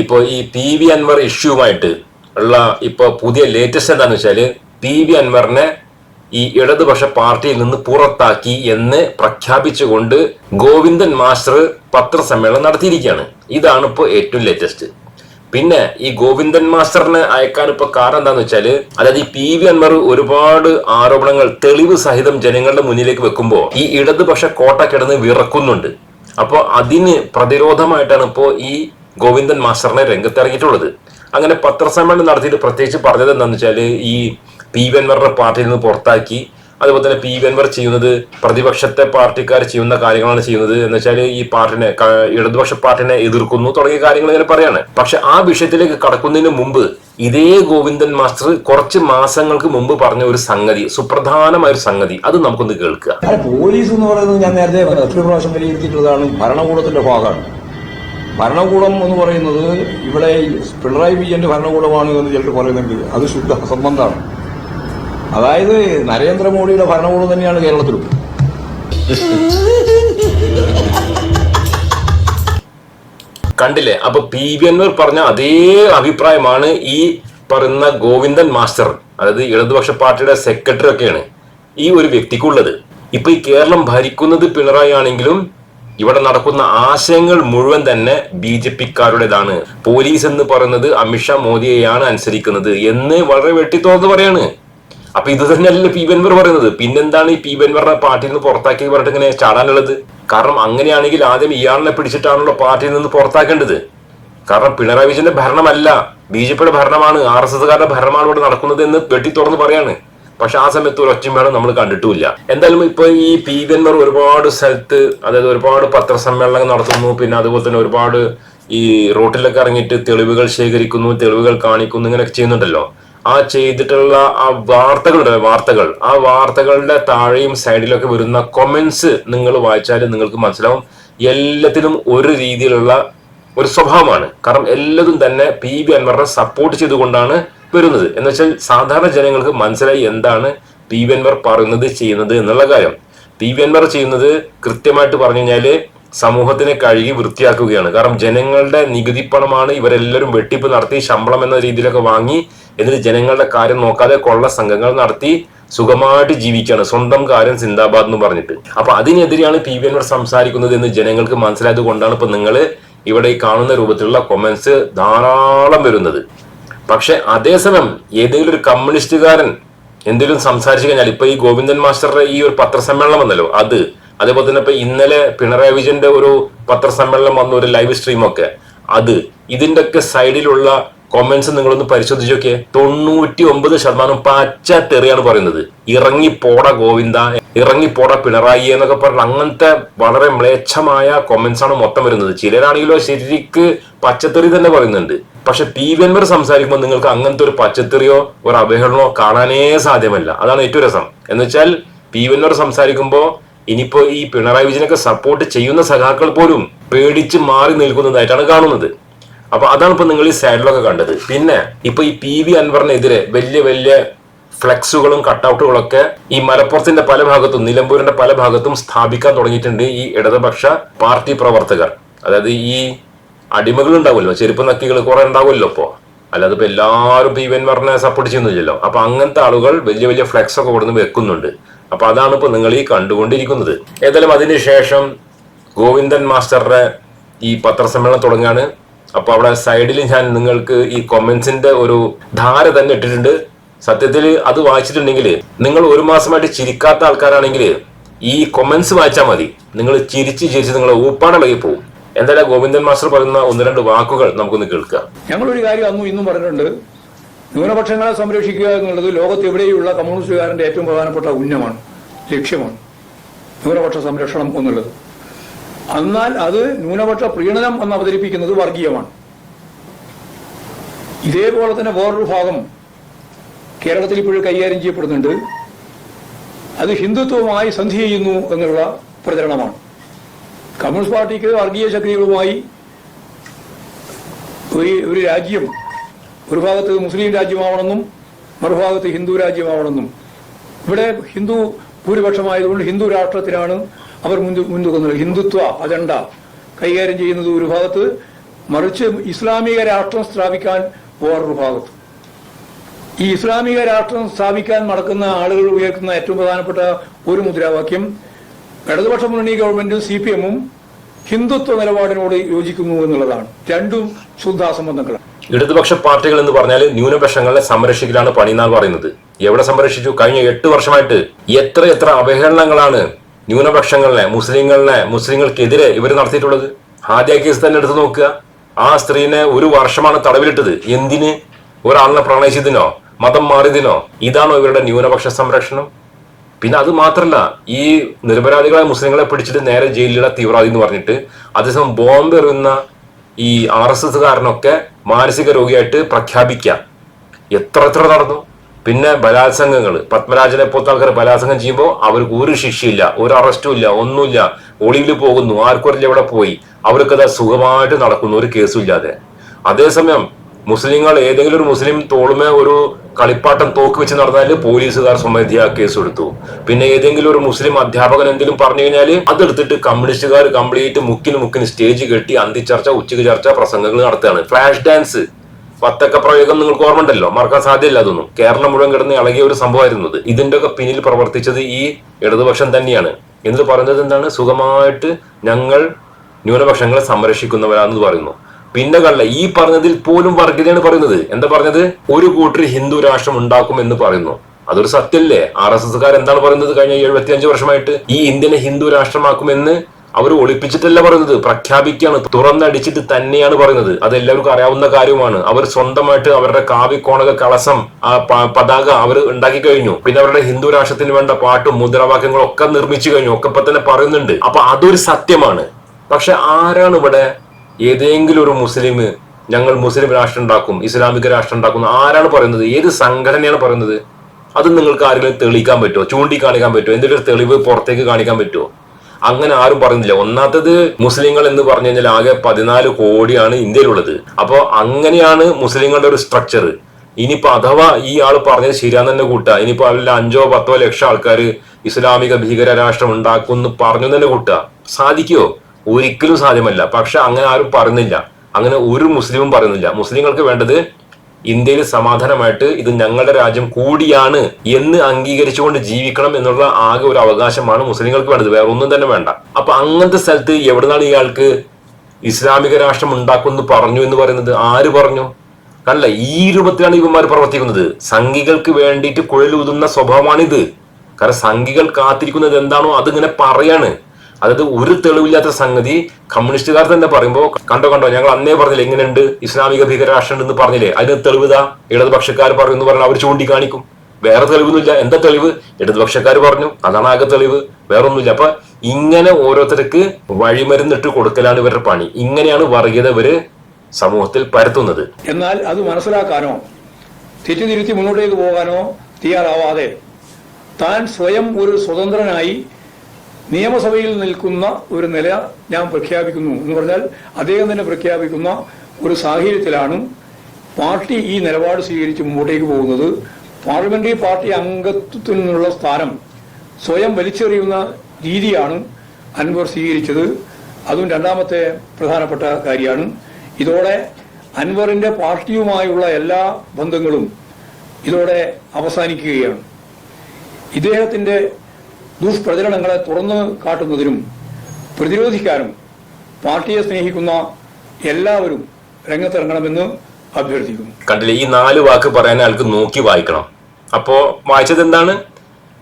ഇപ്പോൾ ഈ P V Anwar ഇഷ്യൂവുമായിട്ട് ഉള്ള ഇപ്പോൾ പുതിയ ലേറ്റസ്റ്റ് എന്താണെന്ന് വെച്ചാൽ പി വി അൻവറിനെ ഈ ഇടതുപക്ഷ പാർട്ടിയിൽ നിന്ന് പുറത്താക്കി എന്ന് പ്രഖ്യാപിച്ചുകൊണ്ട് ഗോവിന്ദൻ മാസ്റ്റർ പത്രസമ്മേളനം നടത്തിയിരിക്കുകയാണ്. ഇതാണ് ഇപ്പോൾ ഏറ്റവും ലേറ്റസ്റ്റ് പിന്നെ ഈ ഗോവിന്ദൻ മാസ്റ്ററിനെ അയക്കാൻ ഇപ്പൊ കാരണം എന്താന്ന് വെച്ചാൽ അതായത് ഈ പി വി അൻവർ ഒരുപാട് ആരോപണങ്ങൾ തെളിവ് സഹിതം ജനങ്ങളുടെ മുന്നിലേക്ക് വെക്കുമ്പോൾ ഈ ഇടതുപക്ഷ കോട്ട കിടന്ന് വിറക്കുന്നുണ്ട്. അപ്പോൾ അതിന് പ്രതിരോധമായിട്ടാണ് ഇപ്പോൾ ഈ ഗോവിന്ദൻ മാസ്റ്ററിനെ രംഗത്തിറങ്ങിയിട്ടുള്ളത്. അങ്ങനെ പത്രസമ്മേളനം നടത്തിയിട്ട് പ്രത്യേകിച്ച് പറഞ്ഞത് എന്താണെന്ന് വെച്ചാൽ ഈ പി വെൻവറിനെ പാർട്ടിയിൽ നിന്ന് പുറത്താക്കി അതുപോലെ തന്നെ പി വെൻവർ ചെയ്യുന്നത് പ്രതിപക്ഷത്തെ പാർട്ടിക്കാർ ചെയ്യുന്ന കാര്യങ്ങളാണ് ചെയ്യുന്നത്. എന്ന് വെച്ചാൽ ഈ പാർട്ടിനെ ഇടതുപക്ഷ പാർട്ടിനെ എതിർക്കുന്നു തുടങ്ങിയ കാര്യങ്ങൾ ഇങ്ങനെ പറയാണ്. പക്ഷെ ആ വിഷയത്തിലേക്ക് കടക്കുന്നതിന് മുമ്പ് ഇതേ ഗോവിന്ദൻ മാസ്റ്റർ കുറച്ച് മാസങ്ങൾക്ക് മുമ്പ് പറഞ്ഞ ഒരു സംഗതി സുപ്രധാനമായ ഒരു സംഗതി അത് നമുക്കൊന്ന് കേൾക്കുക. പോലീസ് എന്ന് പറയുന്നത് ഞാൻ നേരത്തെ എത്ര പ്രാവശ്യം വിലയിരുത്തിയിട്ടുള്ളതാണ് ഭരണകൂടത്തിന്റെ ഭാഗമാണ്. ഭരണകൂടം എന്ന് പറയുന്നത് ഇവിടെ പിണറായി വിജയന്റെ ഭരണകൂടമാണ് എന്ന് ചിലർ പറയുന്നുണ്ട്. അത് ശുദ്ധ അസംബന്ധമാണ്. അതായത് നരേന്ദ്രമോദിയുടെ ഭരണകൂടം തന്നെയാണ് കേരളത്തിലും. കണ്ടില്ലേ? അപ്പൊ പി വി അൻവർ പറഞ്ഞ അതേ അഭിപ്രായമാണ് ഈ പറയുന്ന ഗോവിന്ദൻ മാസ്റ്റർ അതായത് ഇടതുപക്ഷ പാർട്ടിയുടെ സെക്രട്ടറി ഒക്കെയാണ് ഈ ഒരു വ്യക്തിക്കുള്ളത്. ഇപ്പൊ ഈ കേരളം ഭരിക്കുന്നത് പിണറായി ആണെങ്കിലും ഇവിടെ നടക്കുന്ന ആശയങ്ങൾ മുഴുവൻ തന്നെ ബി ജെ പിക്കാരുടേതാണ്. പോലീസ് എന്ന് പറയുന്നത് അമിത്ഷാ മോദിയെയാണ് അനുസരിക്കുന്നത് എന്ന് വളരെ വെട്ടിത്തോർന്ന് പറയാണ്. അപ്പൊ ഇത് തന്നെയല്ലേ പി വെൻവർ പറയുന്നത്? പിന്നെന്താണ് ഈ പി വെൻവറിനെ പാർട്ടിയിൽ നിന്ന് പുറത്താക്കി പറഞ്ഞിട്ട് ഇങ്ങനെ ചാടാനുള്ളത്? കാരണം അങ്ങനെയാണെങ്കിൽ ആദ്യം ഇയാളിനെ പിടിച്ചിട്ടാണല്ലോ പാർട്ടിയിൽ നിന്ന് പുറത്താക്കേണ്ടത്. കാരണം പിണറായി വിജയന്റെ ഭരണമല്ല. ബി ജെ പിയുടെ ഭരണമാണ്. ആർ എസ് എസ്കാരുടെ ഭരണമാണ് ഇവിടെ നടക്കുന്നത് എന്ന് വെട്ടി തുറന്ന് പറയാണ്. പക്ഷെ ആ സമയത്ത് ഒരു വേണം നമ്മൾ കണ്ടിട്ടുമില്ല. എന്തായാലും ഇപ്പൊ ഈ പി വെൻവർ ഒരുപാട് സ്ഥലത്ത് അതായത് ഒരുപാട് പത്രസമ്മേളനങ്ങൾ നടത്തുന്നു. പിന്നെ അതുപോലെ തന്നെ ഒരുപാട് ഈ റോട്ടിലൊക്കെ ഇറങ്ങിയിട്ട് തെളിവുകൾ ശേഖരിക്കുന്നു തെളിവുകൾ കാണിക്കുന്നു ഇങ്ങനെയൊക്കെ ചെയ്യുന്നുണ്ടല്ലോ. ആ ചെയ്തിട്ടുള്ള ആ വാർത്തകൾ വാർത്തകൾ. ആ വാർത്തകളുടെ താഴെയും സൈഡിലൊക്കെ വരുന്ന കൊമൻസ് നിങ്ങൾ വായിച്ചാൽ നിങ്ങൾക്ക് മനസ്സിലാവും. എല്ലാത്തിലും ഒരു രീതിയിലുള്ള ഒരു സ്വഭാവമാണ്. കാരണം എല്ലാതും തന്നെ പി ബി അൻവറിനെ സപ്പോർട്ട് ചെയ്തുകൊണ്ടാണ് വരുന്നത്. എന്ന് വെച്ചാൽ സാധാരണ ജനങ്ങൾക്ക് മനസ്സിലായി എന്താണ് പി വി അൻവർ പറയുന്നത് ചെയ്യുന്നത് എന്നുള്ള കാര്യം. പി വി അൻവർ ചെയ്യുന്നത് കൃത്യമായിട്ട് പറഞ്ഞു കഴിഞ്ഞാൽ സമൂഹത്തിനെ കഴുകി വൃത്തിയാക്കുകയാണ്. കാരണം ജനങ്ങളുടെ നികുതി പണമാണ് ഇവരെല്ലാവരും വെട്ടിപ്പ് നടത്തി ശമ്പളം എന്ന രീതിയിലൊക്കെ വാങ്ങി എന്നിട്ട് ജനങ്ങളുടെ കാര്യം നോക്കാതെ കൊള്ള സംഘങ്ങൾ നടത്തി സുഖമായിട്ട് ജീവിക്കുകയാണ്. സ്വന്തം കാര്യം സിന്ദാബാദ് എന്ന് പറഞ്ഞിട്ട്. അപ്പൊ അതിനെതിരെയാണ് പി വി അൻവർ സംസാരിക്കുന്നത് എന്ന് ജനങ്ങൾക്ക് മനസ്സിലായത് കൊണ്ടാണ് ഇപ്പൊ നിങ്ങൾ ഇവിടെ ഈ കാണുന്ന രൂപത്തിലുള്ള കൊമന്റ്സ് ധാരാളം വരുന്നത്. പക്ഷെ അതേസമയം ഏതെങ്കിലും ഒരു കമ്മ്യൂണിസ്റ്റുകാരൻ എന്തെങ്കിലും സംസാരിച്ചു കഴിഞ്ഞാൽ ഇപ്പൊ ഈ ഗോവിന്ദൻ മാസ്റ്ററുടെ ഈ ഒരു പത്രസമ്മേളനം വന്നല്ലോ അത് അതേപോലെ തന്നെ ഇപ്പൊ ഇന്നലെ പിണറായി വിജയന്റെ ഒരു പത്രസമ്മേളനം വന്ന ഒരു ലൈവ് സ്ട്രീമൊക്കെ അത് ഇതിന്റെ ഒക്കെ സൈഡിലുള്ള കൊമന്റ്സ് നിങ്ങളൊന്ന് പരിശോധിച്ച് നോക്കിയേ. തൊണ്ണൂറ്റി ഒമ്പത് ശതമാനം പച്ച തെറിയാണ് പറയുന്നത്. ഇറങ്ങി പോട ഗോവിന്ദ ഇറങ്ങി പോട പിണറായി എന്നൊക്കെ പറഞ്ഞ അങ്ങനത്തെ വളരെ മ്ലേച്ഛമായ കൊമന്റ്സ് ആണ് മൊത്തം വരുന്നത്. ചിലരാണെങ്കിലോ ശരിക്ക് പച്ചത്തെറി തന്നെ പറയുന്നുണ്ട്. പക്ഷെ പി വി എൻവർ സംസാരിക്കുമ്പോൾ നിങ്ങൾക്ക് അങ്ങനത്തെ ഒരു പച്ചത്തെറിയോ ഒരു അവഹേളനോ കാണാനേ സാധ്യമല്ല. അതാണ് ഏറ്റവും രസം. എന്ന് വെച്ചാൽ പി വി എൻവർ സംസാരിക്കുമ്പോൾ ഇനിയിപ്പോ ഈ പിണറായി വിജയനൊക്കെ സപ്പോർട്ട് ചെയ്യുന്ന സഖാക്കൾ പോലും പേടിച്ച് മാറി നിൽക്കുന്നതായിട്ടാണ് കാണുന്നത്. അപ്പൊ അതാണ് ഇപ്പൊ നിങ്ങൾ ഈ സൈഡിലൊക്കെ കണ്ടത്. പിന്നെ ഇപ്പൊ ഈ പി വി അൻവറിനെതിരെ വലിയ വലിയ ഫ്ലെക്സുകളും കട്ടൗട്ടുകളൊക്കെ ഈ മലപ്പുറത്തിന്റെ പല ഭാഗത്തും നിലമ്പൂരിന്റെ പല ഭാഗത്തും സ്ഥാപിക്കാൻ തുടങ്ങിയിട്ടുണ്ട് ഈ ഇടതുപക്ഷ പാർട്ടി പ്രവർത്തകർ. അതായത് ഈ അടിമകൾ ഉണ്ടാവുമല്ലോ ചെരുപ്പ് നക്കികൾ കുറെ ഉണ്ടാവുമല്ലോ ഇപ്പോ. അല്ലാതെ ഇപ്പൊ എല്ലാവരും പി വി അൻവറിനെ സപ്പോർട്ട് ചെയ്യുന്നില്ലല്ലോ. അപ്പൊ അങ്ങനത്തെ ആളുകൾ വലിയ വലിയ ഫ്ലെക്സ് ഒക്കെ കൊടുന്ന് വെക്കുന്നുണ്ട്. അപ്പൊ അതാണ് ഇപ്പൊ നിങ്ങൾ ഈ കണ്ടുകൊണ്ടിരിക്കുന്നത്. ഏതായാലും അതിനുശേഷം ഗോവിന്ദൻ മാസ്റ്ററുടെ ഈ പത്രസമ്മേളനം തുടങ്ങുകയാണ്. അപ്പൊ അവിടെ സൈഡിൽ ഞാൻ നിങ്ങൾക്ക് ഈ കൊമന്റ്സിന്റെ ഒരു ധാര തന്നെ ഇട്ടിട്ടുണ്ട്. സത്യത്തിൽ അത് വായിച്ചിട്ടുണ്ടെങ്കിൽ നിങ്ങൾ ഒരു മാസമായിട്ട് ചിരിക്കാത്ത ആൾക്കാരാണെങ്കിൽ ഈ കൊമന്റ്സ് വായിച്ചാൽ മതി. നിങ്ങൾ ചിരിച്ച് ചിരിച്ച് നിങ്ങൾ ഊപ്പാടിളകി പോകും എന്തായാലും ഗോവിന്ദൻ മാസ്റ്റർ പറയുന്ന ഒന്ന് രണ്ട് വാക്കുകൾ നമുക്കൊന്ന് കേൾക്കാം. ഞങ്ങൾ ഒരു കാര്യം അന്നും ഇന്നും പറഞ്ഞിട്ടുണ്ട്. ന്യൂനപക്ഷങ്ങളെ സംരക്ഷിക്കുക എന്നുള്ളത് ലോകത്ത് എവിടെയുള്ള കമ്മ്യൂണിസ്റ്റുകാരന്റെ ഏറ്റവും പ്രധാനപ്പെട്ട ഉന്നമാണ് ലക്ഷ്യമാണ് ന്യൂനപക്ഷ സംരക്ഷണം എന്നുള്ളത്. എന്നാൽ അത് ന്യൂനപക്ഷ പ്രീണനം എന്ന് അവതരിപ്പിക്കുന്നത് വർഗീയമാണ്. ഇതേപോലെ തന്നെ വേറൊരു ഭാഗം കേരളത്തിൽ ഇപ്പോഴും കൈകാര്യം ചെയ്യപ്പെടുന്നുണ്ട്. അത് ഹിന്ദുത്വവുമായി സന്ധി ചെയ്യുന്നു എന്നുള്ള പ്രചരണമാണ്. കമ്മ്യൂണിസ്റ്റ് പാർട്ടിക്ക് വർഗീയ ശക്തികളുമായി ഒരു ഒരു രാജ്യം ഒരു ഭാഗത്ത് മുസ്ലിം രാജ്യമാവണമെന്നും മറുഭാഗത്ത് ഹിന്ദു രാജ്യമാവണമെന്നും. ഇവിടെ ഹിന്ദു ഭൂരിപക്ഷമായതുകൊണ്ട് ഹിന്ദു രാഷ്ട്രത്തിനാണ് അവർ മുൻതൂക്കുന്നത് ഹിന്ദുത്വ അജണ്ട. കൈകാര്യം ചെയ്യുന്നത് ഒരു ഭാഗത്ത് മറിച്ച് ഇസ്ലാമിക രാഷ്ട്രം സ്ഥാപിക്കാൻ വേറൊരു ഭാഗത്ത്. ഈ ഇസ്ലാമിക രാഷ്ട്രം സ്ഥാപിക്കാൻ നടക്കുന്ന ആളുകൾ ഉയർത്തുന്ന ഏറ്റവും പ്രധാനപ്പെട്ട ഒരു മുദ്രാവാക്യം ഇടതുപക്ഷ മുന്നണി ഗവൺമെന്റും സി പി എമ്മും ഹിന്ദുത്വ നിലപാടിനോട് യോജിക്കുന്നു എന്നുള്ളതാണ്. രണ്ടും ശുദ്ധാസംബന്ധങ്ങളാണ് ഇടതുപക്ഷ പാർട്ടികൾ എന്ന് പറഞ്ഞാൽ ന്യൂനപക്ഷങ്ങളെ സംരക്ഷിക്കലാണ് പണി എന്നാണ് പറയുന്നത്. എവിടെ സംരക്ഷിച്ചു? കഴിഞ്ഞ എട്ട് വർഷമായിട്ട് എത്ര എത്ര അവഹേളനങ്ങളാണ് ന്യൂനപക്ഷങ്ങളെ മുസ്ലിങ്ങളെ മുസ്ലിങ്ങൾക്കെതിരെ ഇവർ നടത്തിയിട്ടുള്ളത്? ആദ്യ കേസ് തന്നെ എടുത്തു നോക്കുക. ആ സ്ത്രീനെ ഒരു വർഷമാണ് തടവിലിട്ടത്. എന്തിന്? ഒരാളിനെ പ്രണയിച്ചതിനോ മതം മാറിയതിനോ? ഇതാണോ ഇവരുടെ ന്യൂനപക്ഷ സംരക്ഷണം? പിന്നെ അത് മാത്രല്ല ഈ നിരപരാധികളെ മുസ്ലിങ്ങളെ പിടിച്ചിട്ട് നേരെ ജയിലിലെ തീവ്രവാദി എന്ന് പറഞ്ഞിട്ട് അതേസമയം ബോംബ് എറിയുന്ന ഈ ആർ എസ് എസ്സുകാരനൊക്കെ മാനസിക രോഗിയായിട്ട് പ്രഖ്യാപിക്കാം എത്ര എത്ര നടന്നു? പിന്നെ ബലാത്സംഗങ്ങൾ. പത്മരാജനെ പോലത്തെ ആൾക്കാർ ബലാത്സംഗം ചെയ്യുമ്പോൾ അവർക്ക് ഒരു ശിക്ഷയില്ല ഒരു അറസ്റ്റും ഇല്ല ഒന്നുമില്ല. ഒളിവിൽ പോകുന്നു ആർക്കൊരില്ല എവിടെ പോയി. അവർക്കത് സുഖമായിട്ട് നടക്കുന്നു ഒരു കേസും ഇല്ലാതെ. അതേസമയം മുസ്ലിങ്ങൾ ഏതെങ്കിലും ഒരു മുസ്ലിം തോളുമേ ഒരു കളിപ്പാട്ടം തോക്ക് വെച്ച് നടന്നാൽ പോലീസുകാർ സ്വമേധ്യ കേസ് എടുത്തു പിന്നെ ഏതെങ്കിലും ഒരു മുസ്ലിം അധ്യാപകൻ എന്തെങ്കിലും പറഞ്ഞു കഴിഞ്ഞാൽ അതെടുത്തിട്ട് കമ്മ്യൂണിസ്റ്റുകാർ കംപ്ലീറ്റ് മുക്കിന് മുക്കിന് സ്റ്റേജ് കെട്ടി അന്തിച്ചർച്ച ഉച്ചയ്ക്ക് ചർച്ച പ്രസംഗങ്ങൾ നടത്തുകയാണ്. ഫ്ലാഷ് ഡാൻസ് പത്തക്ക പ്രയോഗം നിങ്ങൾക്ക് ഓർമ്മ ഉണ്ടല്ലോ മറക്കാൻ സാധ്യമല്ല അതൊന്നും. കേരളം മുഴുവൻ കിടന്ന് ഇളകിയ ഒരു സംഭവമായിരുന്നു ഇത് ഇതിന്റെ ഒക്കെ പിന്നിൽ പ്രവർത്തിച്ചത് ഈ ഇടതുപക്ഷം തന്നെയാണ്. എന്നിട്ട് പറയുന്നത് എന്താണ്? സുഖമായിട്ട് ഞങ്ങൾ ന്യൂനപക്ഷങ്ങളെ സംരക്ഷിക്കുന്നവരാണെന്ന് പറയുന്നു. പിന്നെ കണ്ട ഈ പറഞ്ഞതിൽ പോലും വർഗീയതയാണ് പറയുന്നത്. എന്താ പറഞ്ഞത്? ഒരു കൂട്ടർ ഹിന്ദു രാഷ്ട്രം ഉണ്ടാക്കും എന്ന് പറയുന്നു. അതൊരു സത്യല്ലേ ആർ എസ് എസ്കാർ എന്താണ് പറയുന്നത് കഴിഞ്ഞ എഴുപത്തി അഞ്ച് വർഷമായിട്ട്? ഈ ഇന്ത്യനെ ഹിന്ദു രാഷ്ട്രമാക്കുമെന്ന് അവർ ഒളിപ്പിച്ചിട്ടല്ല പറയുന്നത്. പ്രഖ്യാപിക്കുകയാണ്. തുറന്നടിച്ചിട്ട് തന്നെയാണ് പറയുന്നത്. അത് എല്ലാവർക്കും അറിയാവുന്ന കാര്യമാണ്. അവർ സ്വന്തമായിട്ട് അവരുടെ കാവിക്കോണക കളസം ആ പ- പതാക അവർ ഉണ്ടാക്കി കഴിഞ്ഞു. പിന്നെ അവരുടെ ഹിന്ദു രാഷ്ട്രത്തിന് വേണ്ട പാട്ടും മുദ്രാവാക്യങ്ങളും ഒക്കെ നിർമ്മിച്ചു കഴിഞ്ഞു. ഒക്കെ ഇപ്പൊ തന്നെ പറയുന്നുണ്ട്. അപ്പൊ അതൊരു സത്യമാണ്. പക്ഷെ ആരാണ് ഇവിടെ ഏതെങ്കിലും ഒരു മുസ്ലിം ഞങ്ങൾ മുസ്ലിം രാഷ്ട്രം ഉണ്ടാക്കും ഇസ്ലാമിക രാഷ്ട്രം ഉണ്ടാക്കുന്നു ആരാണ് പറയുന്നത്? ഏത് സംഘടനയാണ് പറയുന്നത്? അത് നിങ്ങൾക്ക് ആരെങ്കിലും തെളിയിക്കാൻ പറ്റുമോ? ചൂണ്ടിക്കാണിക്കാൻ പറ്റുമോ? എന്തെങ്കിലും തെളിവ് പുറത്തേക്ക് കാണിക്കാൻ പറ്റുമോ? അങ്ങനെ ആരും പറയുന്നില്ല ഒന്നാത്തത് മുസ്ലിങ്ങൾ എന്ന് പറഞ്ഞു കഴിഞ്ഞാൽ ആകെ പതിനാല് കോടിയാണ് ഇന്ത്യയിലുള്ളത്. അപ്പോൾ അങ്ങനെയാണ് മുസ്ലിങ്ങളുടെ ഒരു സ്ട്രക്ചർ ഇനിയിപ്പോ അഥവാ ഈ ആൾ പറഞ്ഞത് ശരിയാന്ന് തന്നെ കൂട്ടുക. ഇനിയിപ്പോ അവരുടെ അഞ്ചോ പത്തോ ലക്ഷം ആൾക്കാർ ഇസ്ലാമിക ഭീകര രാഷ്ട്രം ഉണ്ടാക്കും എന്ന് പറഞ്ഞു തന്നെ കൂട്ടുക. സാധിക്കുമോ ഒരിക്കലും സാധ്യമല്ല. പക്ഷെ അങ്ങനെ ആരും പറയുന്നില്ല. അങ്ങനെ ഒരു മുസ്ലിമും പറയുന്നില്ല. മുസ്ലിങ്ങൾക്ക് വേണ്ടത് ഇന്ത്യയിൽ സമാധാനമായിട്ട് ഇത് ഞങ്ങളുടെ രാജ്യം കൂടിയാണ് എന്ന് അംഗീകരിച്ചുകൊണ്ട് ജീവിക്കണം എന്നുള്ള ആകെ ഒരു അവകാശമാണ് മുസ്ലിങ്ങൾക്ക് വേണ്ടത്. വേറെ ഒന്നും തന്നെ വേണ്ട. അപ്പൊ അങ്ങനത്തെ സ്ഥലത്ത് എവിടുന്നാണ് ഇയാൾക്ക് ഇസ്ലാമിക രാഷ്ട്രം ഉണ്ടാക്കുമെന്ന് പറഞ്ഞു എന്ന് പറയുന്നത്? ആര് പറഞ്ഞു? കണ്ടില്ല ഈ രൂപത്തിലാണ് ഇവന്മാർ പ്രവർത്തിക്കുന്നത്. സംഘികൾക്ക് വേണ്ടിയിട്ട് കുഴലൂതുന്ന സ്വഭാവമാണിത്. കാരണം സംഘികൾ കാത്തിരിക്കുന്നത് എന്താണോ അതിങ്ങനെ പറയാണ്. അതായത് ഒരു തെളിവില്ലാത്ത സംഗതി കമ്മ്യൂണിസ്റ്റുകാർ തന്നെ പറയുമ്പോൾ കണ്ടോ കണ്ടോ ഞങ്ങൾ അന്നേ പറഞ്ഞില്ലേ എങ്ങനെയുണ്ട് ഇസ്ലാമിക ഭീകരരാഷ്ട്രം എന്ന് പറഞ്ഞില്ലേ അതിന് തെളിവിതാ ഇടതുപക്ഷക്കാർ പറയുന്നു പറഞ്ഞാൽ അവർ ചൂണ്ടിക്കാണിക്കും. വേറെ തെളിവൊന്നുമില്ല. എന്താ തെളിവ്? ഇടതുപക്ഷക്കാർ പറഞ്ഞു അതാണ് ആകെ തെളിവ്. വേറെ ഒന്നുമില്ല അപ്പൊ ഇങ്ങനെ ഓരോരുത്തർക്ക് വഴിമരുന്നിട്ട് കൊടുക്കലാണ് ഇവരുടെ പണി. ഇങ്ങനെയാണ് വർഗീയത ഇവർ സമൂഹത്തിൽ പരത്തുന്നത്. എന്നാൽ അത് മനസ്സിലാക്കാനോ തെറ്റിതിരുത്തി മുന്നോട്ടേക്ക് പോകാനോ തയ്യാറാവാതെ താൻ സ്വയം ഒരു സ്വതന്ത്രനായി നിയമസഭയിൽ നിൽക്കുന്ന ഒരു നില ഞാൻ പ്രഖ്യാപിക്കുന്നു എന്ന് പറഞ്ഞാൽ അദ്ദേഹം തന്നെ പ്രഖ്യാപിക്കുന്ന ഒരു സാഹചര്യത്തിലാണ് പാർട്ടി ഈ നിലപാട് സ്വീകരിച്ച് മുമ്പോട്ടേക്ക് പോകുന്നത്. പാർലമെന്ററി പാർട്ടി അംഗത്വത്തിൽ നിന്നുള്ള സ്ഥാനം സ്വയം വലിച്ചെറിയുന്ന രീതിയാണ് അൻവർ സ്വീകരിച്ചത്. അതും രണ്ടാമത്തെ പ്രധാനപ്പെട്ട കാര്യമാണ്. ഇതോടെ അൻവറിന്റെ പാർട്ടിയുമായുള്ള എല്ലാ ബന്ധങ്ങളും ഇതോടെ അവസാനിക്കുകയാണ്. ഇദ്ദേഹത്തിന്റെ ദുഷ്പ്രചരണങ്ങളെ തുറന്നു കാട്ടുന്നതിനും പ്രതിരോധിക്കാനും പാർട്ടിയെ സ്നേഹിക്കുന്ന എല്ലാവരും രംഗത്തിറങ്ങണമെന്ന് അഭ്യർത്ഥിക്കുന്നു. കണ്ടില്ലേ ഈ നാല് വാക്ക് പറയാൻ ആൾക്ക് നോക്കി വായിക്കണം. അപ്പോ വായിച്ചത് എന്താണ്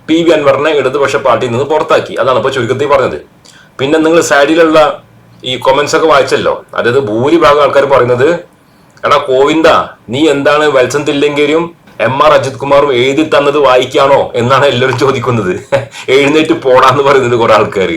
പി വി അൻവറിനെ ഇടതുപക്ഷ പാർട്ടിയിൽ നിന്ന് പുറത്താക്കി. അതാണ് ഇപ്പൊ ചുരുക്കത്തിൽ പറഞ്ഞത്. പിന്നെ നിങ്ങൾ സൈഡിലുള്ള ഈ കൊമന്റ്സ് ഒക്കെ വായിച്ചല്ലോ. അതായത് ഭൂരിഭാഗം ആൾക്കാർ പറയുന്നത് എടാ കോവിന്ദ നീ എന്താണ് വത്സൻ തില്ലങ്കേരിയും എം ആർ അജിത് കുമാറും എഴുതി തന്നത് വായിക്കാണോ എന്നാണ് എല്ലാവരും ചോദിക്കുന്നത്. എഴുന്നേറ്റ് പോടാന്ന് പറയുന്നത് കുറെ ആൾക്കാർ.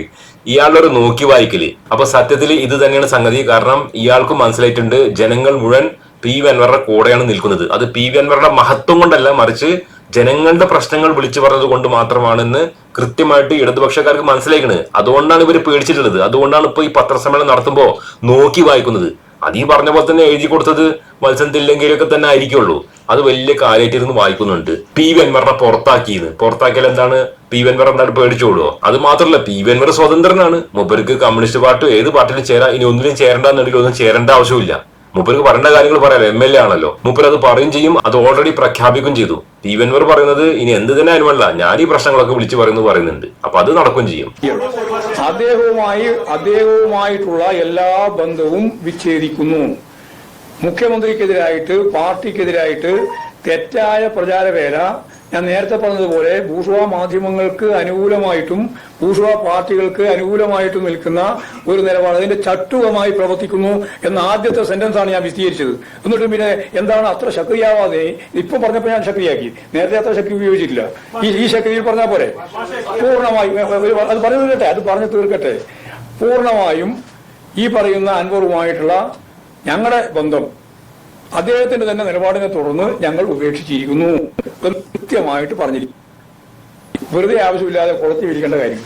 ഇയാളുടെ ഒരു നോക്കി വായിക്കൽ. അപ്പൊ സത്യത്തിൽ ഇത് തന്നെയാണ് സംഗതി. കാരണം ഇയാൾക്ക് മനസ്സിലായിട്ടുണ്ട് ജനങ്ങൾ മുഴുവൻ പി വി അൻവറുടെ കൂടെയാണ് നിൽക്കുന്നത്. അത് പി വി അൻവറുടെ മഹത്വം കൊണ്ടല്ല മറിച്ച് ജനങ്ങളുടെ പ്രശ്നങ്ങൾ വിളിച്ചു പറഞ്ഞത് കൊണ്ട് മാത്രമാണെന്ന് കൃത്യമായിട്ട് ഇടതുപക്ഷക്കാർക്ക് മനസ്സിലാക്കുന്നത് അതുകൊണ്ടാണ് ഇവർ പേടിച്ചിട്ടുള്ളത്. അതുകൊണ്ടാണ് ഇപ്പൊ ഈ പത്രസമ്മേളനം നടത്തുമ്പോൾ നോക്കി വായിക്കുന്നത്. അത് ഈ പറഞ്ഞ പോലെ തന്നെ എഴുതി കൊടുത്തത് മത്സരത്തില്ലെങ്കിലൊക്കെ തന്നെ ആയിരിക്കുള്ളൂ. അത് വലിയ കാര്യമായിട്ടിരുന്ന് വായിക്കുന്നുണ്ട്. പി. വെൻവറിനെ പുറത്താക്കിയെന്ന്. പുറത്താക്കിയാൽ എന്താണ്? പി. വെൻവർ എന്താണ് പേടിച്ചോളൂ? അത് മാത്രമല്ല പി. വെൻവർ സ്വതന്ത്രനാണ്. മൂപ്പർക്ക് കമ്മ്യൂണിസ്റ്റ് പാർട്ടി ഏത് പാർട്ടിയിലും ചേരാ ഇനി ഒന്നിലും ചേരണ്ടെന്നുണ്ടെങ്കിൽ ഒന്നും ചേരേണ്ട ആവശ്യമില്ല മൂപ്പർക്ക് പറയേണ്ട കാര്യങ്ങൾ പറയാലോ എം. എൽ. എ ആണല്ലോ. മൂപ്പർ അത് പറയും ചെയ്യും അത് ഓൾറെഡി പ്രഖ്യാപിക്കുകയും ചെയ്തു. അൻവർ പറയുന്നത് ഇനി എന്ത് തന്നെ അനുവല്ല ഞാൻ ഈ പ്രശ്നങ്ങളൊക്കെ വിളിച്ചു പറയുന്നു പറയുന്നുണ്ട്. അപ്പൊ അത് നടക്കുകയും ചെയ്യും. അദ്ദേഹവുമായി അദ്ദേഹവുമായിട്ടുള്ള എല്ലാ ബന്ധവും വിച്ഛേദിക്കുന്നു. മുഖ്യമന്ത്രിക്കെതിരായിട്ട് പാർട്ടിക്കെതിരായിട്ട് തെറ്റായ പ്രചാരവേല ഞാൻ നേരത്തെ പറഞ്ഞതുപോലെ ബൂർഷ്വ മാധ്യമങ്ങൾക്ക് അനുകൂലമായിട്ടും ബൂർഷ്വ പാർട്ടികൾക്ക് അനുകൂലമായിട്ടും നിൽക്കുന്ന ഒരു നിലപാട് അതിന്റെ ചട്ടുകമായി പ്രവർത്തിക്കുന്നു എന്ന ആദ്യത്തെ സെന്റൻസാണ് ഞാൻ വിശദീകരിച്ചത്. എന്നിട്ടും പിന്നെ എന്താണ് അത്ര ശക്തിയാവാതെ ഇപ്പം പറഞ്ഞപ്പോൾ ഞാൻ ശക്തിയാക്കി. നേരത്തെ അത്ര ശക്തി ഉപയോഗിച്ചിട്ടില്ല. ഈ ഈ ശക്തിയിൽ പറഞ്ഞാൽ പോരെ? പൂർണമായി അത് പറഞ്ഞു തീർക്കട്ടെ അത് പറഞ്ഞു തീർക്കട്ടെ. പൂർണമായും ഈ പറയുന്ന അൻവറുമായിട്ടുള്ള ഞങ്ങളുടെ ബന്ധം അദ്ദേഹത്തിന്റെ തന്നെ നിലപാടിനെ തുടർന്ന് ഞങ്ങൾ ഉപേക്ഷിച്ചിരിക്കുന്നു കൃത്യമായിട്ട് പറഞ്ഞിരിക്കും വെറുതെ ആവശ്യമില്ലാതെ കുളത്തി വിരിക്കേണ്ട കാര്യം.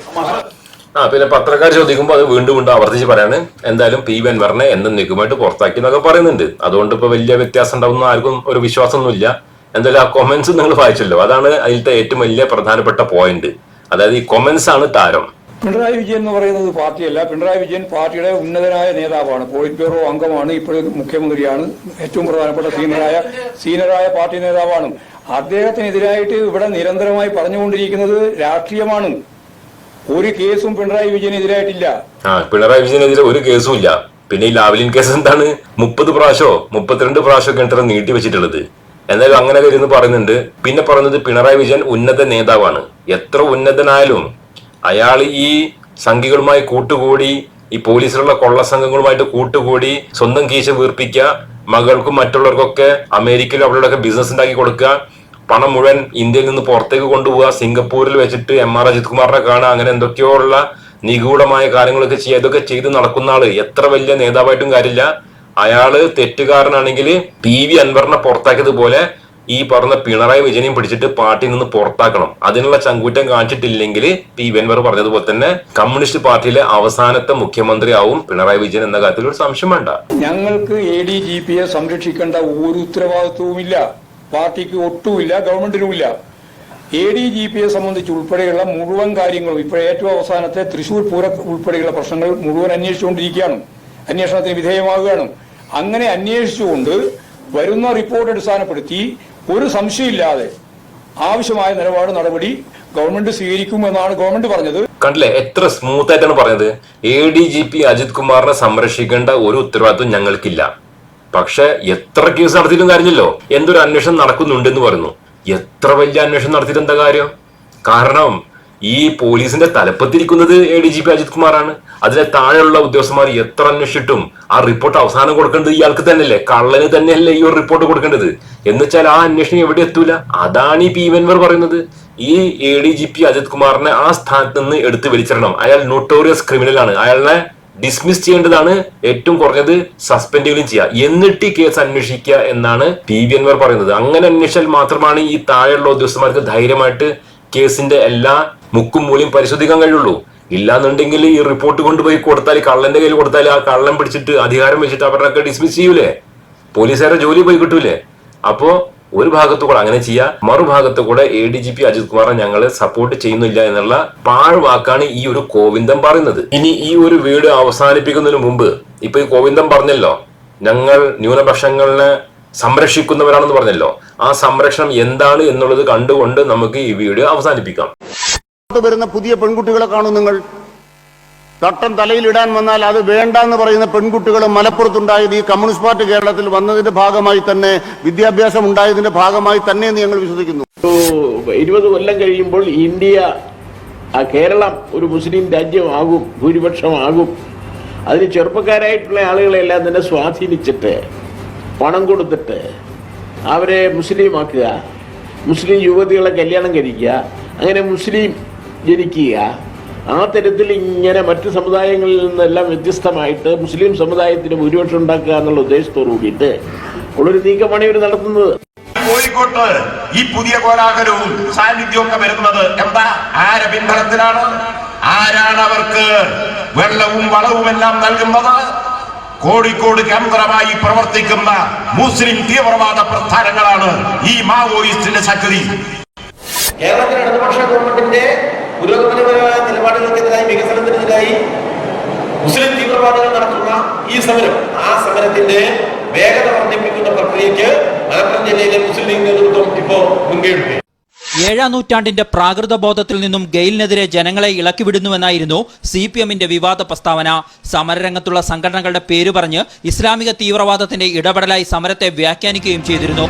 ആ പിന്നെ പത്രക്കാർ ചോദിക്കുമ്പോൾ അത് വീണ്ടും വീണ്ടും ആവർത്തിച്ച് പറയാണ്. എന്തായാലും പി വി അൻവറിനെ എന്നും നിൽക്കുമായിട്ട് പുറത്താക്കി എന്നൊക്കെ പറയുന്നുണ്ട്. അതുകൊണ്ട് ഇപ്പൊ വലിയ വ്യത്യാസം ഉണ്ടാവുന്ന ആർക്കും ഒരു വിശ്വാസമൊന്നുമില്ല. എന്തായാലും ആ കൊമൻസ് നിങ്ങൾ വായിച്ചല്ലോ. അതാണ് അതിലത്തെ ഏറ്റവും വലിയ പ്രധാനപ്പെട്ട പോയിന്റ് അതായത് ഈ കൊമൻസ് ആണ് താരം. പിണറായി വിജയൻ എന്ന് പറയുന്നത് പാർട്ടിയല്ല. പിണറായി വിജയൻ പാർട്ടിയുടെ ഉന്നതനായ നേതാവാണ്. പോളിറ്റ് ബ്യൂറോ അംഗമാണ്. ഇപ്പോഴും മുഖ്യമന്ത്രിയാണ്. ഏറ്റവും പ്രധാനപ്പെട്ട സീനിയറായ സീനിയറായ പാർട്ടി നേതാവാണ്. അദ്ദേഹത്തിനെതിരായിട്ട് ഇവിടെ നിരന്തരമായി പറഞ്ഞുകൊണ്ടിരിക്കുന്നത് രാഷ്ട്രീയമാണ്. ഒരു കേസും പിണറായി വിജയനെതിരായിട്ടില്ല. പിണറായി വിജയനെതിരെ ഒരു കേസും ഇല്ല. പിന്നെ ഈ ലാവലിൻ കേസ് എന്താണ്? മുപ്പത് പ്രാവശ്യമോ മുപ്പത്തിരണ്ട് പ്രാവശ്യമൊക്കെ ഇത്ര നീട്ടി വെച്ചിട്ടുള്ളത്. എന്നാലും അങ്ങനെ വരുന്നു പറയുന്നുണ്ട്. പിന്നെ പറയുന്നത് പിണറായി വിജയൻ ഉന്നത നേതാവാണ്. എത്ര ഉന്നതനായാലും അയാൾ ഈ സംഘികളുമായി കൂട്ടുകൂടി ഈ പോലീസിലുള്ള കൊള്ള സംഘങ്ങളുമായിട്ട് കൂട്ടുകൂടി സ്വന്തം കീശ വീർപ്പിക്കുക മകൾക്കും മറ്റുള്ളവർക്കൊക്കെ അമേരിക്കയിലും അവരുടെയൊക്കെ ബിസിനസ് ഉണ്ടാക്കി കൊടുക്കുക പണം മുഴുവൻ ഇന്ത്യയിൽ നിന്ന് പുറത്തേക്ക് കൊണ്ടുപോവുക സിംഗപ്പൂരിൽ വെച്ചിട്ട് എം ആർ അജിത് കുമാറിനെ കാണുക അങ്ങനെ എന്തൊക്കെയോ ഉള്ള നിഗൂഢമായ കാര്യങ്ങളൊക്കെ ചെയ്യുക ഇതൊക്കെ ചെയ്ത് നടക്കുന്ന ആൾ എത്ര വലിയ നേതാവായിട്ടും കാര്യമില്ല. അയാൾ തെറ്റുകാരനാണെങ്കിൽ പി വി അൻവറിനെ പുറത്താക്കിയതുപോലെ ഈ പറഞ്ഞ പിണറായി വിജയനെയും പിടിച്ചിട്ട് പാർട്ടിയിൽ നിന്ന് പുറത്താക്കണം. അതിനുള്ള ചങ്കൂറ്റം കാണിച്ചിട്ടില്ലെങ്കിൽ പി വി അൻവർ പറഞ്ഞതുപോലെ തന്നെ കമ്മ്യൂണിസ്റ്റ് പാർട്ടിയിലെ അവസാനത്തെ മുഖ്യമന്ത്രി ആവും പിണറായി വിജയൻ എന്ന കാര്യത്തിൽ ഒരു സംശയം വേണ്ട. ഞങ്ങൾക്ക് എ ഡി ജി പിയെ സംരക്ഷിക്കേണ്ട ഒരു ഉത്തരവാദിത്വവുമില്ല. പാർട്ടിക്ക് ഒട്ടുമില്ല ഗവൺമെന്റിനുമില്ല. എ ഡി ജി പിയെ സംബന്ധിച്ച് ഉൾപ്പെടെയുള്ള മുഴുവൻ കാര്യങ്ങളും ഇപ്പോൾ ഏറ്റവും അവസാനത്തെ തൃശൂർ പൂര ഉൾപ്പെടെയുള്ള പ്രശ്നങ്ങൾ മുഴുവൻ അന്വേഷിച്ചുകൊണ്ടിരിക്കുകയാണ്. അന്വേഷണത്തിന് വിധേയമാവുകയാണ്. അങ്ങനെ അന്വേഷിച്ചുകൊണ്ട് വരുന്ന റിപ്പോർട്ട് അടിസ്ഥാനപ്പെടുത്തി ഒരു സംശയമില്ലാതെ ആവശ്യമായ നിലപാട് നടപടി ഗവൺമെന്റ് സ്വീകരിക്കുമെന്നാണ് ഗവൺമെന്റ് പറഞ്ഞത്. കണ്ടില്ലേ? എത്ര സ്മൂത്ത് ആയിട്ടാണ് പറഞ്ഞത്. A D G P Ajith കുമാറിനെ സംരക്ഷിക്കേണ്ട ഒരു ഉത്തരവാദിത്വം ഞങ്ങൾക്കില്ല. പക്ഷെ എത്ര കേസ് നടത്തിയിട്ടും കാര്യമില്ലല്ലോ. എന്തൊരു അന്വേഷണം നടക്കുന്നുണ്ടെന്ന് പറഞ്ഞു എത്ര വലിയ അന്വേഷണം നടത്തിയിട്ട് എന്താ കാര്യം? കാരണം ഈ പോലീസിന്റെ തലപ്പത്തിരിക്കുന്നത് A D G P Ajith കുമാറാണ്. അതിലെ താഴെയുള്ള ഉദ്യോഗസ്ഥന്മാർ എത്ര അന്വേഷിച്ചിട്ടും ആ റിപ്പോർട്ട് അവസാനം കൊടുക്കേണ്ടത് ഇയാൾക്ക് തന്നെയല്ലേ? കള്ളന് തന്നെയല്ലേ ഈ ഒരു റിപ്പോർട്ട് കൊടുക്കേണ്ടത്? എന്നുവെച്ചാൽ ആ അന്വേഷണം എവിടെ എത്തൂല? അതാണ് ഈ പി പറയുന്നത്. ഈ A D G P Ajith കുമാറിനെ ആ സ്ഥാനത്ത് നിന്ന് എടുത്തു വലിച്ചിടണം. അയാൾ നോട്ടോറിയസ് ക്രിമിനൽ ആണ്. അയാളെ ഡിസ്മിസ് ചെയ്യേണ്ടതാണ്. ഏറ്റവും കുറഞ്ഞത് സസ്പെൻഡുകളും ചെയ്യുക. എന്നിട്ട് ഈ കേസ് അന്വേഷിക്കുക എന്നാണ് പി വി എൻവർ പറയുന്നത്. അങ്ങനെ അന്വേഷിച്ചാൽ മാത്രമാണ് ഈ താഴെയുള്ള ഉദ്യോഗസ്ഥന്മാർക്ക് ധൈര്യമായിട്ട് കേസിന്റെ എല്ലാ മുക്കും മൂലയും പരിശോധിക്കാൻ കഴിയുള്ളൂ. ഇല്ലാന്നുണ്ടെങ്കിൽ ഈ റിപ്പോർട്ട് കൊണ്ടുപോയി കൊടുത്താൽ കള്ളന്റെ കയ്യിൽ കൊടുത്താൽ ആ കള്ളൻ പിടിച്ചിട്ട് അധികാരം വെച്ചിട്ട് അവരൊക്കെ ഡിസ്മിസ് ചെയ്യൂലേ? പോലീസുകാരെ ജോലി പോയി കിട്ടൂലേ? അപ്പോ ഒരു ഭാഗത്തു കൂടെ അങ്ങനെ ചെയ്യാ മറുഭാഗത്തു കൂടെ A D G P Ajith കുമാറെ ഞങ്ങൾ സപ്പോർട്ട് ചെയ്യുന്നില്ല എന്നുള്ള പാഴ്വാക്കാണ് ഈ ഒരു കോവിന്ദം പറയുന്നത്. ഇനി ഈ ഒരു വീഡിയോ അവസാനിപ്പിക്കുന്നതിന് മുമ്പ് ഇപ്പൊ ഈ കോവിന്ദം പറഞ്ഞല്ലോ ഞങ്ങൾ ന്യൂനപക്ഷങ്ങളെ സംരക്ഷിക്കുന്നവരാണെന്ന് പറഞ്ഞല്ലോ. ആ സംരക്ഷണം എന്താണ് എന്നുള്ളത് കണ്ടുകൊണ്ട് നമുക്ക് ഈ വീഡിയോ അവസാനിപ്പിക്കാം. വരുന്ന പുതിയ പെൺകുട്ടികളെ കാണും നിങ്ങൾ. തട്ടം തലയിലിടാൻ വന്നാൽ അത് വേണ്ട എന്ന് പറയുന്ന പെൺകുട്ടികൾ മലപ്പുറത്തുണ്ടായത് ഈ കമ്മ്യൂണിസ്റ്റ് പാർട്ടി കേരളത്തിൽ വന്നതിന്റെ ഭാഗമായി തന്നെ വിദ്യാഭ്യാസം ഉണ്ടായതിന്റെ ഭാഗമായി തന്നെ എന്ന് ഞങ്ങൾ വിശ്വസിക്കുന്നു. ഇരുപത് കൊല്ലം കഴിയുമ്പോൾ ഇന്ത്യ കേരളം ഒരു മുസ്ലിം രാജ്യമാകും ഭൂരിപക്ഷമാകും. അതിന് ചെറുപ്പക്കാരായിട്ടുള്ള ആളുകളെല്ലാം തന്നെ സ്വാധീനിച്ചിട്ട് പണം കൊടുത്തിട്ട് അവരെ മുസ്ലിമാക്കുക മുസ്ലിം യുവതികളെ കല്യാണം കഴിക്കുക അങ്ങനെ മുസ്ലിം ജനിക്കുക. ആ തരത്തിൽ ഇങ്ങനെ മറ്റ് സമുദായങ്ങളിൽ നിന്നെല്ലാം വ്യത്യസ്തമായിട്ട് മുസ്ലിം സമുദായത്തിന് ഭൂരിപക്ഷം ഉണ്ടാക്കുക എന്നുള്ള ഉദ്ദേശത്തോടു കൂടിയിട്ട് ഉള്ളൊരു നീക്കമാണ് ഇവർ നടത്തുന്നത്. കോഴിക്കോട്ട് ഈ പുതിയ കോലാഹലവും സാന്നിധ്യവും ഒക്കെ വരുന്നത് എന്താ? ആര പിൻബലത്തിലാണ്? ആരാണ് അവർക്ക് വെള്ളവും വളവും എല്ലാം നൽകുന്നത്? കോഴിക്കോട് കേന്ദ്രമായി പ്രവർത്തിക്കുന്ന മുസ്ലിം തീവ്രവാദ പ്രസ്ഥാനങ്ങളാണ് ഈ മാവോയിസ്റ്റിന്റെ ശക്തി. കേരളത്തിലെ ഇടതുപക്ഷ ഗവൺമെന്റിന്റെ നിലപാടുകൾക്കെതിരായി വികസനത്തിനെതിരായി മുസ്ലിം തീവ്രവാദികൾ നടത്തുന്ന ഈ സമരം ആ സമരത്തിന്റെ വേഗത വർദ്ധിപ്പിക്കുന്ന പ്രക്രിയക്ക് മലപ്പുറം ജില്ലയിലെ മുസ്ലിം ലീഗ് നേതൃത്വം ഇപ്പോ മുൻകൈയെടുക്കുകയാണ് ഏഴാം നൂറ്റാണ്ടിന്റെ പ്രാകൃത ബോധത്തിൽ നിന്നും ഗെയിലിനെതിരെ ജനങ്ങളെ ഇളക്കിവിടുന്നുവെന്നായിരുന്നു സി പി എമ്മിന്റെ വിവാദ പ്രസ്താവന. സമരരംഗത്തുള്ള സംഘടനകളുടെ പേര് പറഞ്ഞ് ഇസ്ലാമിക തീവ്രവാദത്തിന്റെ ഇടപെടലായി സമരത്തെ വ്യാഖ്യാനിക്കുകയും ചെയ്തിരുന്നു.